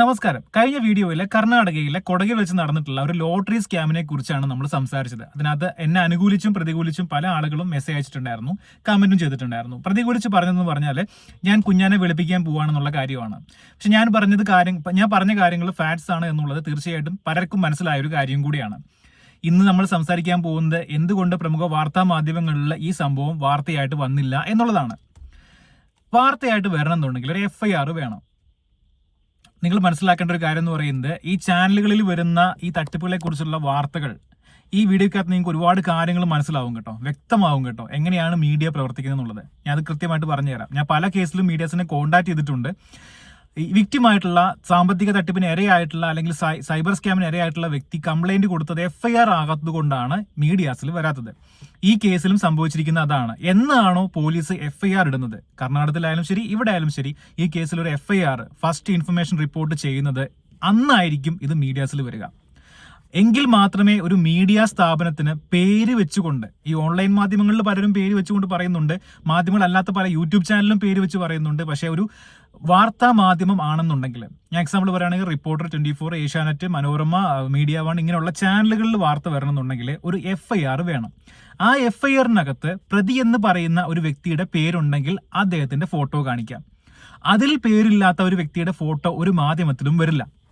നമസ്കാരം. കഴിഞ്ഞ വീഡിയോയിൽ കർണാടകയിലെ കൊടകിൽ വെച്ച് നടന്നിട്ടുള്ള ഒരു ലോട്ടറി സ്കാമിനെ കുറിച്ചാണ് നമ്മൾ സംസാരിച്ചത്. അതിനകത്ത് എന്നെ അനുകൂലിച്ചും പ്രതികൂലിച്ചും പല ആളുകളും മെസ്സേജ് അയച്ചിട്ടുണ്ടായിരുന്നു കമന്റും ചെയ്തിട്ടുണ്ടായിരുന്നു. പ്രതികൂലിച്ച് പറഞ്ഞതെന്ന് പറഞ്ഞാൽ ഞാൻ കുഞ്ഞാനെ വെളുപ്പിക്കാൻ പോവാണെന്നുള്ള കാര്യമാണ്. പക്ഷെ ഞാൻ പറഞ്ഞത് കാര്യം ഞാൻ പറഞ്ഞ കാര്യങ്ങൾ ഫാക്ട്സ് ആണ് എന്നുള്ളത് തീർച്ചയായിട്ടും പലർക്കും മനസ്സിലായ ഒരു കാര്യം കൂടിയാണ്. ഇന്ന് നമ്മൾ സംസാരിക്കാൻ പോകുന്നത് എന്തുകൊണ്ട് പ്രമുഖ വാർത്താ മാധ്യമങ്ങളിൽ ഈ സംഭവം വാർത്തയായിട്ട് വന്നില്ല എന്നുള്ളതാണ്. വാർത്തയായിട്ട് വരണം എന്നുണ്ടെങ്കിൽ ഒരു എഫ് വേണം. നിങ്ങൾ മനസ്സിലാക്കേണ്ട ഒരു കാര്യം എന്ന് പറയുന്നത് ഈ ചാനലുകളിൽ വരുന്ന ഈ തട്ടിപ്പുകളെ കുറിച്ചുള്ള വാർത്തകൾ ഈ വീഡിയോക്കകത്ത് നിങ്ങൾക്ക് ഒരുപാട് കാര്യങ്ങൾ മനസ്സിലാവും കേട്ടോ വ്യക്തമാവും കേട്ടോ. എങ്ങനെയാണ് മീഡിയ പ്രവർത്തിക്കുന്നത് എന്നുള്ളത്. ഞാൻ അത് കൃത്യമായിട്ട് പറഞ്ഞുതരാം. ഞാൻ പല കേസിലും മീഡിയസിനെ കോൺടാക്ട് ചെയ്തിട്ടുണ്ട്. വിക്റ്റിമായിട്ടുള്ള സാമ്പത്തിക തട്ടിപ്പിന് ഇരയായിട്ടുള്ള അല്ലെങ്കിൽ സൈബർ സ്കാമിന് ഇരയായിട്ടുള്ള വ്യക്തി കംപ്ലൈന്റ് കൊടുത്തത് എഫ്ഐആർ ഐ ആർ ആകാത്തത് കൊണ്ടാണ് മീഡിയാസിൽ വരാത്തത്. ഈ കേസിലും സംഭവിച്ചിരിക്കുന്ന അതാണ്. എന്നാണോ പോലീസ് എഫ്ഐആർ ഇടുന്നത്? കർണാടകത്തിലായാലും ശരി ഇവിടെ ആയാലും ശരി ഈ കേസിൽ ഒരു എഫ്ഐആർ ഫസ്റ്റ് ഇൻഫർമേഷൻ റിപ്പോർട്ട് ചെയ്യുന്നത് അന്നായിരിക്കും ഇത് മീഡിയാസിൽ വരിക. എങ്കിൽ മാത്രമേ ഒരു മീഡിയ സ്ഥാപനത്തിന് പേര് വെച്ചുകൊണ്ട് ഈ ഓൺലൈൻ മാധ്യമങ്ങളിൽ പലരും പേര് വെച്ചുകൊണ്ട് പറയുന്നുണ്ട്. മാധ്യമങ്ങളല്ലാത്ത പല യൂട്യൂബ് ചാനലിലും പേര് വെച്ച് പറയുന്നുണ്ട്. പക്ഷേ ഒരു വാർത്താ മാധ്യമം ആണെന്നുണ്ടെങ്കിൽ ഞാൻ എക്സാമ്പിൾ പറയുകയാണെങ്കിൽ reporter twenty four Asianet Manorama media one ഇങ്ങനെയുള്ള ചാനലുകളിൽ വാർത്ത വരണമെന്നുണ്ടെങ്കിൽ ഒരു എഫ് ഐ ആർ വേണം. ആ എഫ് ഐ ആറിനകത്ത് പ്രതി എന്ന് പറയുന്ന ഒരു വ്യക്തിയുടെ പേരുണ്ടെങ്കിൽ അദ്ദേഹത്തിന്റെ ഫോട്ടോ കാണിക്കാം. അതിൽ പേരില്ലാത്ത ഒരു വ്യക്തിയുടെ ഫോട്ടോ ഒരു മാധ്യമത്തിലും വരില്ല.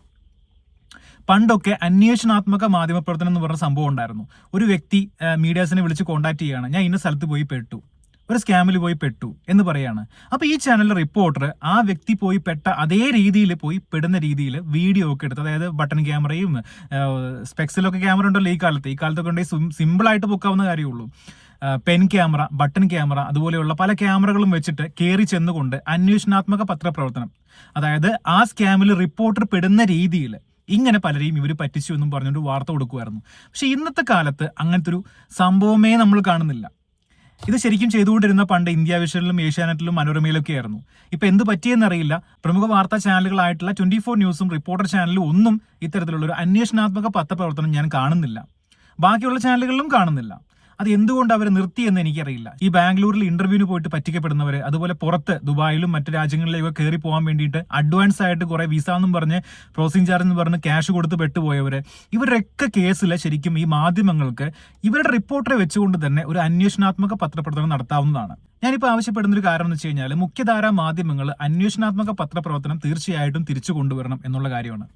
പണ്ടൊക്കെ അന്വേഷണാത്മക മാധ്യമപ്രവർത്തനം എന്ന് പറഞ്ഞ സംഭവം ഉണ്ടായിരുന്നു. ഒരു വ്യക്തി മീഡിയാസിനെ വിളിച്ച് കോൺടാക്ട് ചെയ്യുകയാണ് ഞാൻ ഇന്ന സ്ഥലത്ത് പോയി പെട്ടു. ഒരു സ്കാമിൽ പോയി പെട്ടു എന്ന് പറയാണ്. അപ്പൊ ഈ ചാനലിലെ റിപ്പോർട്ടർ ആ വ്യക്തി പോയി പെട്ട അതേ രീതിയിൽ പോയി പെടുന്ന രീതിയിൽ വീഡിയോ ഒക്കെ എടുത്ത് അതായത് ബട്ടൺ ക്യാമറയും സ്പെക്സിലൊക്കെ ക്യാമറ ഉണ്ടല്ലോ ഈ കാലത്ത്. ഈ കാലത്തൊക്കെ ഉണ്ടെങ്കിൽ സിമ്പിൾ ആയിട്ട് പൊക്കാവുന്ന കാര്യമുള്ളൂ. പെൻ ക്യാമറ ബട്ടൺ ക്യാമറ അതുപോലെയുള്ള പല ക്യാമറകളും വെച്ചിട്ട് കയറി ചെന്നുകൊണ്ട് അന്വേഷണാത്മക പത്രപ്രവർത്തനം. അതായത് ആ സ്കാമിൽ റിപ്പോർട്ടർ പെടുന്ന രീതിയിൽ ഇങ്ങനെ പലരെയും ഇവർ പറ്റിച്ചു എന്നും പറഞ്ഞുകൊണ്ട് വാർത്ത കൊടുക്കുമായിരുന്നു പക്ഷെ ഇന്നത്തെ കാലത്ത് അങ്ങനത്തെ ഒരു സംഭവമേ നമ്മൾ കാണുന്നില്ല. ഇത് ശരിക്കും ചെയ്തുകൊണ്ടിരുന്ന പണ്ട് ഇന്ത്യ വിഷനിലും ഏഷ്യാനെറ്റിലും മനോരമയിലൊക്കെ ആയിരുന്നു ഇപ്പൊ എന്ത് പറ്റിയെന്നറിയില്ല പ്രമുഖ വാർത്താ ചാനലുകളായിട്ടുള്ള ട്വന്റി ഫോർ ന്യൂസും റിപ്പോർട്ടർ ചാനലും ഒന്നും ഇത്തരത്തിലുള്ള ഒരു അന്വേഷണാത്മക പത്രപ്രവർത്തനം ഞാൻ കാണുന്നില്ല. ബാക്കിയുള്ള ചാനലുകളിലും കാണുന്നില്ല. അത് എന്തുകൊണ്ട് അവർ നിർത്തിയെന്ന് എനിക്കറിയില്ല. ഈ ബാംഗ്ലൂരിൽ ഇന്റർവ്യൂവിന് പോയിട്ട് പറ്റിക്കപ്പെടുന്നവർ അതുപോലെ പുറത്ത് ദുബായിലും മറ്റു രാജ്യങ്ങളിലേക്കൊക്കെ കയറി പോകാൻ വേണ്ടിയിട്ട് അഡ്വാൻസ് ആയിട്ട് കുറെ വിസ എന്നും പറഞ്ഞ് പ്രോസിംഗ് ചാർജ് എന്ന് പറഞ്ഞ് ക്യാഷ് കൊടുത്ത് പെട്ടുപോയവര് ഇവരൊക്കെ കേസിൽ ശരിക്കും ഈ മാധ്യമങ്ങൾക്ക് ഇവരുടെ റിപ്പോർട്ടറെ വെച്ചുകൊണ്ട് തന്നെ ഒരു അന്വേഷണാത്മക പത്രപ്രവർത്തനം നടത്താവുന്നതാണ്. ഞാനിപ്പോൾ ആവശ്യപ്പെടുന്ന ഒരു കാരണം എന്ന് വെച്ച് കഴിഞ്ഞാൽ മുഖ്യധാരാ മാധ്യമങ്ങൾ അന്വേഷണാത്മക പത്രപ്രവർത്തനം തീർച്ചയായിട്ടും തിരിച്ചു കൊണ്ടുവരണം എന്നുള്ള കാര്യമാണ്.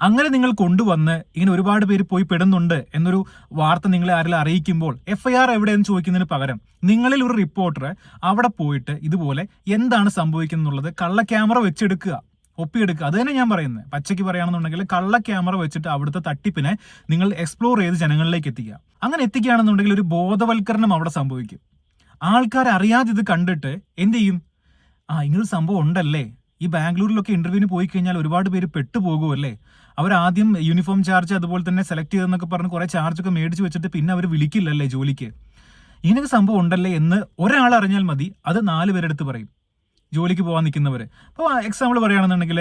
അങ്ങനെ നിങ്ങൾ കൊണ്ടുവന്ന് ഇങ്ങനെ ഒരുപാട് പേര് പോയി പെടുന്നുണ്ട് എന്നൊരു വാർത്ത നിങ്ങളെ ആരെങ്കിലും അറിയിക്കുമ്പോൾ എഫ് ഐ ആർ എവിടെയെന്ന് ചോദിക്കുന്നതിന് പകരം നിങ്ങളിൽ ഒരു റിപ്പോർട്ടർ അവിടെ പോയിട്ട് ഇതുപോലെ എന്താണ് സംഭവിക്കുന്നുള്ളത് കള്ള ക്യാമറ വെച്ചെടുക്കുക ഒപ്പിയെടുക്കുക. അത് തന്നെ ഞാൻ പറയുന്നത്. പച്ചയ്ക്ക് പറയുകയാണെന്നുണ്ടെങ്കിൽ കള്ള ക്യാമറ വെച്ചിട്ട് അവിടുത്തെ തട്ടിപ്പിനെ നിങ്ങൾ എക്സ്പ്ലോർ ചെയ്ത് ജനങ്ങളിലേക്ക് എത്തിക്കുക. അങ്ങനെ എത്തിക്കുകയാണെന്നുണ്ടെങ്കിൽ ഒരു ബോധവൽക്കരണം അവിടെ സംഭവിക്കും. ആൾക്കാർ അറിയാതെ ഇത് കണ്ടിട്ട് എന്ത് ചെയ്യും? ആ ഇങ്ങനൊരു സംഭവം ഉണ്ടല്ലേ? ഈ ബാംഗ്ലൂരിലൊക്കെ ഇന്റർവ്യൂവിന് പോയി കഴിഞ്ഞാൽ ഒരുപാട് പേര് പെട്ടുപോകുമല്ലേ അവർ ആദ്യം യൂണിഫോം ചാർജ് അതുപോലെ തന്നെ സെലക്ട് ചെയ്തെന്നൊക്കെ പറഞ്ഞ് കുറെ ചാർജ് ഒക്കെ മേടിച്ച് വെച്ചിട്ട് പിന്നെ അവർ വിളിക്കില്ലല്ലേ ജോലിക്ക്? ഇങ്ങനൊക്കെ സംഭവം ഉണ്ടല്ലേ എന്ന് ഒരാൾ അറിഞ്ഞാൽ മതി. അത് നാല് പേരെടുത്ത് പറയും. ജോലിക്ക് പോകാൻ നിൽക്കുന്നവർ അപ്പോൾ എക്സാമ്പിൾ പറയുകയാണെന്നുണ്ടെങ്കിൽ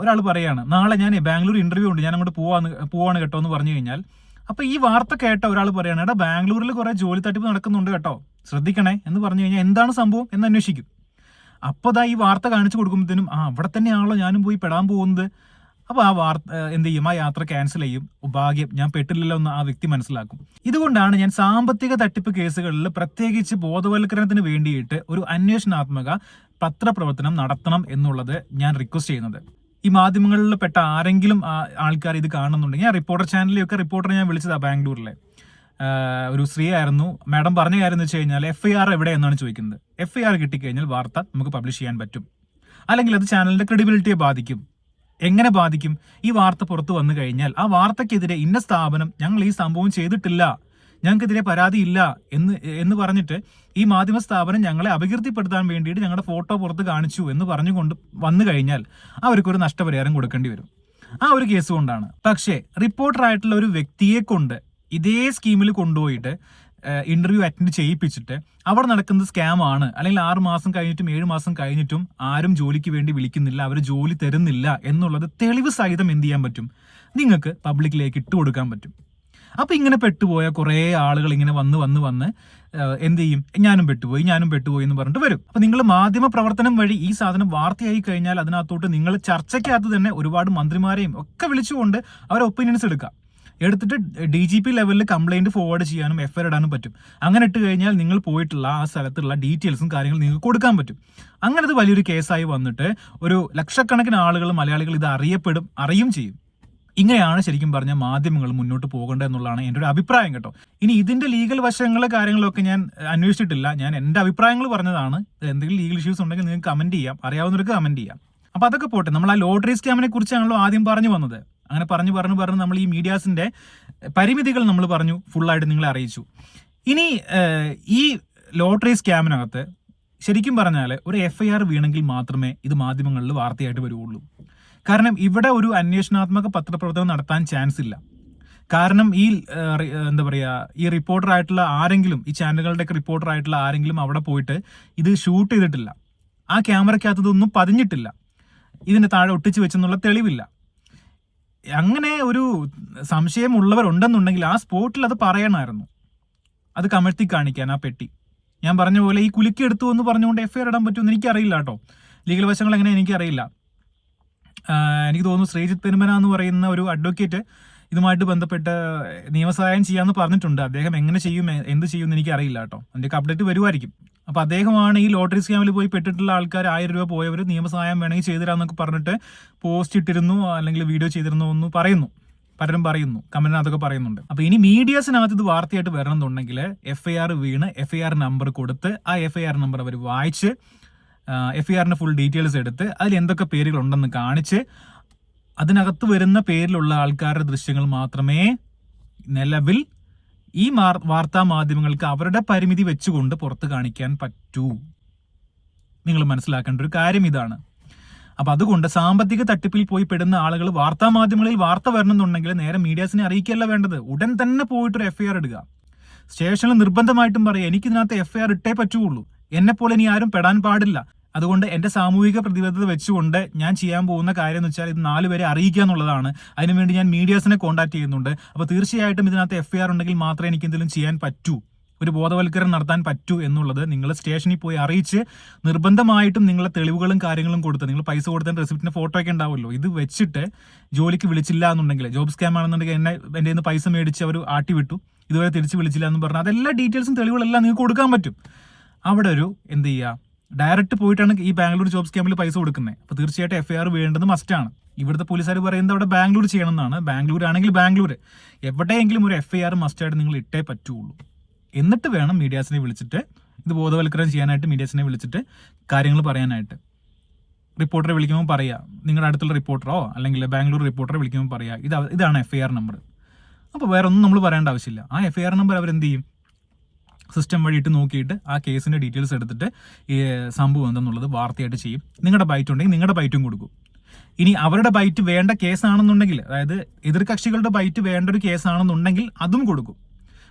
ഒരാൾ പറയാണ് നാളെ ഞാൻ ബാംഗ്ലൂർ ഇന്റർവ്യൂ ഉണ്ട്. ഞാൻ അങ്ങോട്ട് പോവാന്ന് പോവാണ് കേട്ടോ എന്ന് പറഞ്ഞു കഴിഞ്ഞാൽ. അപ്പോൾ ഈ വാർത്ത കേട്ട ഒരാൾ പറയുകയാണ് എടാ ബാംഗ്ലൂരിൽ കുറേ ജോലി തട്ടിപ്പ് നടക്കുന്നുണ്ട് കേട്ടോ. ശ്രദ്ധിക്കണേ. എന്ന് പറഞ്ഞു കഴിഞ്ഞാൽ എന്താണ് സംഭവം എന്ന് അന്വേഷിക്കും. അപ്പോൾ ഈ വാർത്ത കാണിച്ചു കൊടുക്കുമ്പോഴത്തേനും ആ അവിടെ തന്നെയാണല്ലോ ഞാനും പോയി പെടാൻ പോകുന്നത്. അപ്പോൾ ആ വാർത്ത എന്ത് ചെയ്യും? ആ യാത്ര ക്യാൻസൽ ചെയ്യും. ഭാഗ്യം ഞാൻ പെട്ടില്ലല്ലോ എന്ന് ആ വ്യക്തി മനസ്സിലാക്കും. ഇതുകൊണ്ടാണ് ഞാൻ സാമ്പത്തിക തട്ടിപ്പ് കേസുകളിൽ പ്രത്യേകിച്ച് ബോധവൽക്കരണത്തിന് വേണ്ടിയിട്ട് ഒരു അന്വേഷണാത്മക പത്രപ്രവർത്തനം നടത്തണം എന്നുള്ളത് ഞാൻ റിക്വസ്റ്റ് ചെയ്യുന്നത്. ഈ മാധ്യമങ്ങളിൽ പെട്ട ആരെങ്കിലും ആൾക്കാർ ഇത് കാണുന്നുണ്ടെങ്കിൽ ആ റിപ്പോർട്ടർ ചാനലിലൊക്കെ റിപ്പോർട്ടർ ഞാൻ വിളിച്ചതാ ബാംഗ്ലൂരിലെ. ഒരു സ്ത്രീ ആയിരുന്നു മാഡം പറഞ്ഞ കാര്യം എന്ന് വെച്ച് കഴിഞ്ഞാൽ എഫ് ഐ ആർ എവിടെ എന്നാണ് ചോദിക്കുന്നത്. എഫ് ഐ ആർ കിട്ടിക്കഴിഞ്ഞാൽ വാർത്ത നമുക്ക് പബ്ലിഷ് ചെയ്യാൻ പറ്റും. അല്ലെങ്കിൽ അത് ചാനലിന്റെ ക്രെഡിബിലിറ്റിയെ ബാധിക്കും. എങ്ങനെ ബാധിക്കും? ഈ വാർത്ത പുറത്തു വന്നു കഴിഞ്ഞാൽ ആ വാർത്തക്കെതിരെ ഇന്ന സ്ഥാപനം ഞങ്ങൾ ഈ സംഭവം ചെയ്തിട്ടില്ല ഞങ്ങൾക്കെതിരെ പരാതിയില്ല എന്ന് എന്ന് പറഞ്ഞിട്ട് ഈ മാധ്യമ സ്ഥാപനം ഞങ്ങളെ അപകീർത്തിപ്പെടുത്താൻ വേണ്ടിയിട്ട് ഞങ്ങളുടെ ഫോട്ടോ പുറത്ത് കാണിച്ചു എന്ന് പറഞ്ഞുകൊണ്ട് വന്നു കഴിഞ്ഞാൽ അവർക്കൊരു നഷ്ടപരിഹാരം കൊടുക്കേണ്ടി വരും. ആ ഒരു കേസ് കൊണ്ടാണ്. പക്ഷേ റിപ്പോർട്ടർ ആയിട്ടുള്ള ഒരു വ്യക്തിയെ കൊണ്ട് ഇതേ സ്കീമിൽ കൊണ്ടുപോയിട്ട് ഇന്റർവ്യൂ അറ്റൻഡ് ചെയ്യിപ്പിച്ചിട്ട് അവിടെ നടക്കുന്നത് സ്കാം ആണ്. അല്ലെങ്കിൽ ആറ് മാസം കഴിഞ്ഞിട്ടും ഏഴ് മാസം കഴിഞ്ഞിട്ടും ആരും ജോലിക്ക് വേണ്ടി വിളിക്കുന്നില്ല അവർ ജോലി തരുന്നില്ല എന്നുള്ളത് തെളിവ് സഹിതം എന്ത് ചെയ്യാൻ പറ്റും? നിങ്ങൾക്ക് പബ്ലിക്കിലേക്ക് ഇട്ട് കൊടുക്കാൻ പറ്റും. അപ്പൊ ഇങ്ങനെ പെട്ടുപോയ കുറേ ആളുകൾ ഇങ്ങനെ വന്ന് വന്ന് വന്ന് എന്ത് ചെയ്യും? ഞാനും പെട്ടുപോയി ഞാനും പെട്ടുപോയി എന്ന് പറഞ്ഞിട്ട് വരും. അപ്പൊ നിങ്ങൾ മാധ്യമ പ്രവർത്തനം വഴി ഈ സാധനം വാർത്തയായി കഴിഞ്ഞാൽ അതിനകത്തോട്ട് നിങ്ങൾ ചർച്ചയ്ക്കകത്ത് തന്നെ ഒരുപാട് മന്ത്രിമാരെയും ഒക്കെ വിളിച്ചുകൊണ്ട് അവരെ ഒപ്പീനിയൻസ് എടുക്കാം. എടുത്തിട്ട് ഡി ജി പി ലെവലിൽ കംപ്ലൈന്റ് ഫോർവേഡ് ചെയ്യാനും എഫ്ഐആർ ഇടാനും പറ്റും. അങ്ങനെ ഇട്ട് കഴിഞ്ഞാൽ നിങ്ങൾ പോയിട്ടുള്ള ആ സ്ഥലത്തുള്ള ഡീറ്റെയിൽസും കാര്യങ്ങളും നിങ്ങൾക്ക് കൊടുക്കാൻ പറ്റും. അങ്ങനെ ഇത് വലിയൊരു കേസായി വന്നിട്ട് ഒരു ലക്ഷക്കണക്കിന് ആളുകൾ മലയാളികൾ ഇത് അറിയപ്പെടും അറിയും ചെയ്യും. ഇങ്ങനെയാണ് ശരിക്കും പറഞ്ഞ മാധ്യമങ്ങൾ മുന്നോട്ട് പോകേണ്ടത് എന്നുള്ളതാണ് എന്റെ ഒരു അഭിപ്രായം കേട്ടോ. ഇനി ഇതിന്റെ ലീഗൽ വശങ്ങളെ കാര്യങ്ങളൊക്കെ ഞാൻ അന്വേഷിച്ചിട്ടില്ല. ഞാൻ എന്റെ അഭിപ്രായങ്ങൾ പറഞ്ഞതാണ്. എന്തെങ്കിലും ലീഗൽ ഇഷ്യൂസ് ഉണ്ടെങ്കിൽ നിങ്ങൾക്ക് കമന്റ് ചെയ്യാം. അറിയാവുന്നവർക്ക് കമന്റ് ചെയ്യാം. അപ്പോൾ അതൊക്കെ പോട്ടെ. നമ്മൾ ആ ലോട്ടറി സ്കാമിനെ കുറിച്ചാണല്ലോ ആദ്യം പറഞ്ഞു വന്നത്. അങ്ങനെ പറഞ്ഞു പറഞ്ഞു പറഞ്ഞു നമ്മൾ ഈ മീഡിയാസിന്റെ പരിമിതികൾ നമ്മൾ പറഞ്ഞു ഫുള്ളായിട്ട് നിങ്ങളെ അറിയിച്ചു. ഇനി ഈ ലോട്ടറി സ്കാമിനകത്ത് ശരിക്കും പറഞ്ഞാൽ ഒരു എഫ് ഐ ആർ വീണെങ്കിൽ മാത്രമേ ഇത് മാധ്യമങ്ങളിൽ വാർത്തയായിട്ട് വരുള്ളൂ കാരണം ഇവിടെ ഒരു അന്വേഷണാത്മക പത്രപ്രവർത്തനം നടത്താൻ ചാൻസ് ഇല്ല. കാരണം ഈ എന്താ പറയുക ഈ റിപ്പോർട്ടർ ആയിട്ടുള്ള ആരെങ്കിലും ഈ ചാനലുകളുടെ ഒക്കെ റിപ്പോർട്ടർ ആയിട്ടുള്ള ആരെങ്കിലും അവിടെ പോയിട്ട് ഇത് ഷൂട്ട് ചെയ്തിട്ടില്ല. ആ ക്യാമറയ്ക്കകത്തതൊന്നും പതിഞ്ഞിട്ടില്ല. ഇതിന്റെ താഴെ ഒട്ടിച്ചു വെച്ചെന്നുള്ള തെളിവില്ല. അങ്ങനെ ഒരു സംശയമുള്ളവരുണ്ടെന്നുണ്ടെങ്കിൽ ആ സ്പോട്ടിൽ അത് പറയണമായിരുന്നു. അത് കമഴ്ത്തി കാണിക്കാൻ ആ പെട്ടി. ഞാൻ പറഞ്ഞ പോലെ ഈ കുലുക്കി എടുത്തു എന്ന് പറഞ്ഞുകൊണ്ട് എഫ്ഐആർ ഇടാൻ പറ്റുമെന്ന് എനിക്കറിയില്ല കേട്ടോ. ലീഗൽ വശങ്ങൾ എങ്ങനെ എനിക്കറിയില്ല എനിക്ക് തോന്നുന്നു ശ്രീജിത്ത് പെരുമന എന്ന് പറയുന്ന ഒരു അഡ്വക്കേറ്റ് ഇതുമായിട്ട് ബന്ധപ്പെട്ട് നിയമസഹായം ചെയ്യാമെന്ന് പറഞ്ഞിട്ടുണ്ട്. അദ്ദേഹം എങ്ങനെ ചെയ്യും എന്ത് ചെയ്യും എന്ന് എനിക്ക് അറിയില്ല കേട്ടോ. അതിന്റെ അപ്ഡേറ്റ് വരുമായിരിക്കും. അപ്പോൾ അദ്ദേഹമാണ് ഈ ലോട്ടറി സ്കാമിൽ പോയി പെട്ടിട്ടുള്ള ആൾക്കാർ ആയിരം രൂപ പോയവർ നിയമസഹായം വേണമെങ്കിൽ ചെയ്തുതരാന്നൊക്കെ പറഞ്ഞിട്ട് പോസ്റ്റ് ഇട്ടിരുന്നു അല്ലെങ്കിൽ വീഡിയോ ചെയ്തിരുന്നു എന്ന് പറയുന്നു. പലരും പറയുന്നു കമന്റിനകത്തൊക്കെ പറയുന്നുണ്ട്. അപ്പോൾ ഇനി മീഡിയാസിനകത്ത് ഇത് വാർത്തയായിട്ട് വരണം എന്നുണ്ടെങ്കിൽ എഫ് ഐ ആർ വീണ് എഫ് ഐ ആർ നമ്പർ കൊടുത്ത് ആ എഫ് ഐ ആർ നമ്പർ അവർ വായിച്ച് എഫ് ഐ ആറിന്റെ ഫുൾ ഡീറ്റെയിൽസ് എടുത്ത് അതിൽ എന്തൊക്കെ പേരുകൾ ഉണ്ടെന്ന് കാണിച്ച് അതിനകത്ത് വരുന്ന പേരിലുള്ള ആൾക്കാരുടെ ദൃശ്യങ്ങൾ മാത്രമേ നിലവിൽ ഈ വാർത്താ മാധ്യമങ്ങൾക്ക് അവരുടെ പരിമിതി വെച്ചുകൊണ്ട് പുറത്ത് കാണിക്കാൻ പറ്റൂ. നിങ്ങൾ മനസ്സിലാക്കേണ്ട ഒരു കാര്യം ഇതാണ്. അപ്പൊ അതുകൊണ്ട് സാമ്പത്തിക തട്ടിപ്പിൽ പോയി പെടുന്ന ആളുകൾ വാർത്താ മാധ്യമങ്ങളിൽ വാർത്ത വരണമെന്നുണ്ടെങ്കിൽ നേരെ മീഡിയാസിനെ അറിയിക്കല്ല വേണ്ടത്. ഉടൻ തന്നെ പോയിട്ടൊരു എഫ്ഐആർ ഇടുക. സ്റ്റേഷനിൽ നിർബന്ധമായിട്ടും പറയുക എനിക്കിതിനകത്ത് എഫ്ഐആർ ഇട്ടേ പറ്റുള്ളൂ. എന്നെപ്പോലെ പോലെ ഇനി ആരും പെടാൻ പാടില്ല. അതുകൊണ്ട് എന്റെ സാമൂഹിക പ്രതിബദ്ധത വെച്ചുകൊണ്ട് ഞാൻ ചെയ്യാൻ പോകുന്ന കാര്യം എന്ന് വെച്ചാൽ ഇത് നാലുപേരെ അറിയിക്കുക എന്നുള്ളതാണ്. അതിനുവേണ്ടി ഞാൻ മീഡിയാസിനെ കോൺടാക്ട് ചെയ്യുന്നുണ്ട്. അപ്പോൾ തീർച്ചയായിട്ടും ഇതിനകത്ത് എഫ്ഐആർ ഉണ്ടെങ്കിൽ മാത്രമേ എനിക്ക് എന്തെങ്കിലും ചെയ്യാൻ പറ്റൂ. ഒരു ബോധവൽക്കരണം നടത്താൻ പറ്റൂ എന്നുള്ളത് നിങ്ങൾ സ്റ്റേഷനിൽ പോയി അറിയിച്ച് നിർബന്ധമായിട്ടും നിങ്ങളെ തെളിവുകളും കാര്യങ്ങളും കൊടുത്ത് നിങ്ങൾ പൈസ കൊടുത്ത റെസിപ്റ്റിന്റെ ഫോട്ടോ ഒക്കെ ഉണ്ടാവുമല്ലോ. ഇത് വെച്ചിട്ട് ജോലിക്ക് വിളിച്ചില്ല എന്നുണ്ടെങ്കിൽ ജോബ് സ്കാം ആണെന്നുണ്ടെങ്കിൽ എന്നെ എന്റെ നിന്ന് പൈസ മേടിച്ച് അവർ ആട്ടി വിട്ടു. ഇതുവരെ തിരിച്ച് വിളിച്ചില്ല എന്ന് പറഞ്ഞാൽ അതെല്ലാ ഡീറ്റെയിൽസും തെളിവുകളെല്ലാം നിങ്ങൾക്ക് കൊടുക്കാൻ പറ്റും. അവിടെ ഒരു എന്ത് ചെയ്യുക? ഡയറക്റ്റ് പോയിട്ടാണ് ഈ ബാംഗ്ലൂർ ജോബ് സ്കാമിൽ പൈസ കൊടുക്കുന്നത് അപ്പോൾ തീർച്ചയായിട്ടും എഫ് ഐ ആർ വേണ്ടത് മസ്റ്റാണ് ഇവിടുത്തെ പോലീസുകാർ പറയുന്നത് അവിടെ ബാംഗ്ലൂർ ചെയ്യണം എന്നാണ് ബാംഗ്ലൂർ ആണെങ്കിൽ ബാംഗ്ലൂർ എവിടെയെങ്കിലും ഒരു എഫ് ഐ ആർ മസ്റ്റായിട്ട് നിങ്ങൾ ഇട്ടേ പറ്റുള്ളൂ. എന്നിട്ട് വേണം മീഡിയാസിനെ വിളിച്ചിട്ട് ഇത് ബോധവൽക്കരണം ചെയ്യാനായിട്ട് മീഡിയാസിനെ വിളിച്ചിട്ട് കാര്യങ്ങൾ പറയാനായിട്ട്. റിപ്പോർട്ടറെ വിളിക്കുമ്പോൾ പറയുക നിങ്ങളുടെ അടുത്തുള്ള റിപ്പോർട്ടറോ അല്ലെങ്കിൽ ബാംഗ്ലൂർ റിപ്പോർട്ടറെ വിളിക്കുമ്പോൾ പറയുക ഇത് ഇതാണ് എഫ് ഐ ആർ നമ്പർ അപ്പോൾ വേറെ ഒന്നും നമ്മൾ പറയേണ്ട ആവശ്യമില്ല. ആ എഫ് ഐ ആർ നമ്പർ അവരെന്ത് ചെയ്യും? സിസ്റ്റം വഴിയിട്ട് നോക്കിയിട്ട് ആ കേസിന്റെ ഡീറ്റെയിൽസ് എടുത്തിട്ട് ഈ സംഭവം എന്തെന്നുള്ളത് വാർത്തയായിട്ട് ചെയ്യും. നിങ്ങളുടെ ബൈറ്റ് ഉണ്ടെങ്കിൽ നിങ്ങളുടെ ബൈറ്റും കൊടുക്കും. ഇനി അവരുടെ ബൈറ്റ് വേണ്ട കേസാണെന്നുണ്ടെങ്കിൽ അതായത് എതിർകക്ഷികളുടെ ബൈറ്റ് വേണ്ട ഒരു കേസാണെന്നുണ്ടെങ്കിൽ അതും കൊടുക്കും.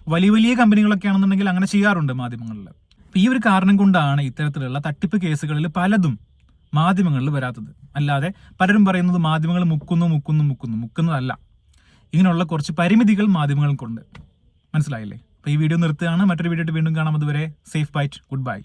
വലിയ വലിയ കമ്പനികളൊക്കെ ആണെന്നുണ്ടെങ്കിൽ അങ്ങനെ ചെയ്യാറുണ്ട് മാധ്യമങ്ങളിൽ. ഈ ഒരു കാരണം കൊണ്ടാണ് ഇത്തരത്തിലുള്ള തട്ടിപ്പ് കേസുകളിൽ പലതും മാധ്യമങ്ങളിൽ വരാത്തത്. അല്ലാതെ പലരും പറയുന്നത് മാധ്യമങ്ങൾ മുക്കുന്നു മുക്കുന്നു മുക്കുന്നു. മുക്കുന്നതല്ല. ഇങ്ങനെയുള്ള കുറച്ച് പരിമിതികൾ മാധ്യമങ്ങൾക്കുണ്ട്. മനസ്സിലായില്ലേ? അപ്പൊ ഈ വീഡിയോ നിർത്തുകയാണ്. മറ്റൊരു വീഡിയോ വീണ്ടും കാണാം. അതുവരെ സേഫ് ബൈറ്റ് ഗുഡ് ബൈ